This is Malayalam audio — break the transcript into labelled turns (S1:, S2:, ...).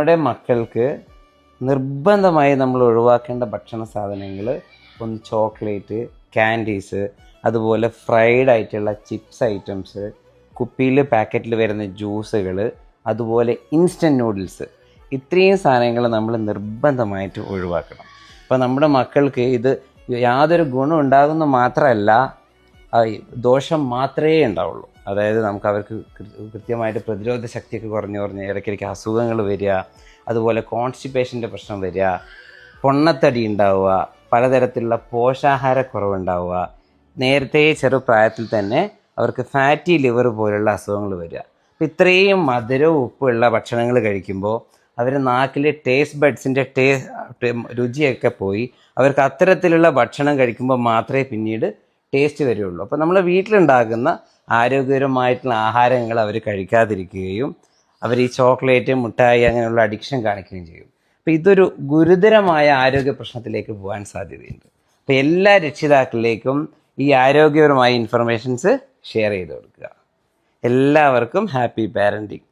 S1: നമ്മുടെ മക്കൾക്ക് നിർബന്ധമായി നമ്മൾ ഒഴിവാക്കേണ്ട ഭക്ഷണ സാധനങ്ങൾ ഒന്ന് ചോക്ലേറ്റ് ക്യാൻഡീസ് അതുപോലെ ഫ്രൈഡ് ആയിട്ടുള്ള ചിപ്സ് ഐറ്റംസ് കുപ്പിയിൽ പാക്കറ്റിൽ വരുന്ന ജ്യൂസുകൾ അതുപോലെ ഇൻസ്റ്റന്റ് നൂഡിൽസ് ഇത്രയും സാധനങ്ങൾ നമ്മൾ നിർബന്ധമായിട്ട് ഒഴിവാക്കണം. അപ്പോൾ നമ്മുടെ മക്കൾക്ക് ഇത് യാതൊരു ഗുണം ഉണ്ടാകുന്ന മാത്രമല്ല ദോഷം മാത്രമേ ഉണ്ടാവുള്ളൂ. അതായത് നമുക്ക് അവർക്ക് കൃത്യമായിട്ട് പ്രതിരോധ ശക്തിയൊക്കെ കുറഞ്ഞു കുറഞ്ഞ് ഇടയ്ക്കിടയ്ക്ക് അസുഖങ്ങൾ വരിക അതുപോലെ കോൺസ്റ്റിപ്പേഷന്റെ പ്രശ്നം വരിക പൊണ്ണത്തടി ഉണ്ടാവുക പലതരത്തിലുള്ള പോഷാഹാരക്കുറവുണ്ടാവുക നേരത്തെ ചെറുപ്രായത്തിൽ തന്നെ അവർക്ക് ഫാറ്റി ലിവർ പോലുള്ള അസുഖങ്ങൾ വരിക. അപ്പം ഇത്രയും മധുരവും ഉപ്പുള്ള ഭക്ഷണങ്ങൾ കഴിക്കുമ്പോൾ അവർ നാക്കിലെ ടേസ്റ്റ് ബഡ്സിന്റെ ടേസ്റ്റ് രുചിയൊക്കെ പോയി അവർക്ക് അത്തരത്തിലുള്ള ഭക്ഷണം കഴിക്കുമ്പോൾ മാത്രമേ പിന്നീട് ടേസ്റ്റ് വരികയുള്ളൂ അപ്പോൾ നമ്മൾ വീട്ടിലുണ്ടാക്കുന്ന ആരോഗ്യകരമായിട്ടുള്ള ആഹാരങ്ങൾ അവർ കഴിക്കാതിരിക്കുകയും അവർ ഈ ചോക്ലേറ്റ് മുട്ടായി അങ്ങനെയുള്ള അഡിക്ഷൻ കാണിക്കുകയും ചെയ്യും. അപ്പോൾ ഇതൊരു ഗുരുതരമായ ആരോഗ്യ പ്രശ്നത്തിലേക്ക് പോകാൻ സാധ്യതയുണ്ട്. അപ്പോൾ എല്ലാ രക്ഷിതാക്കളിലേക്കും ഈ ആരോഗ്യപരമായ ഇൻഫർമേഷൻസ് ഷെയർ ചെയ്ത് കൊടുക്കുക. എല്ലാവർക്കും ഹാപ്പി പാരന്റിങ്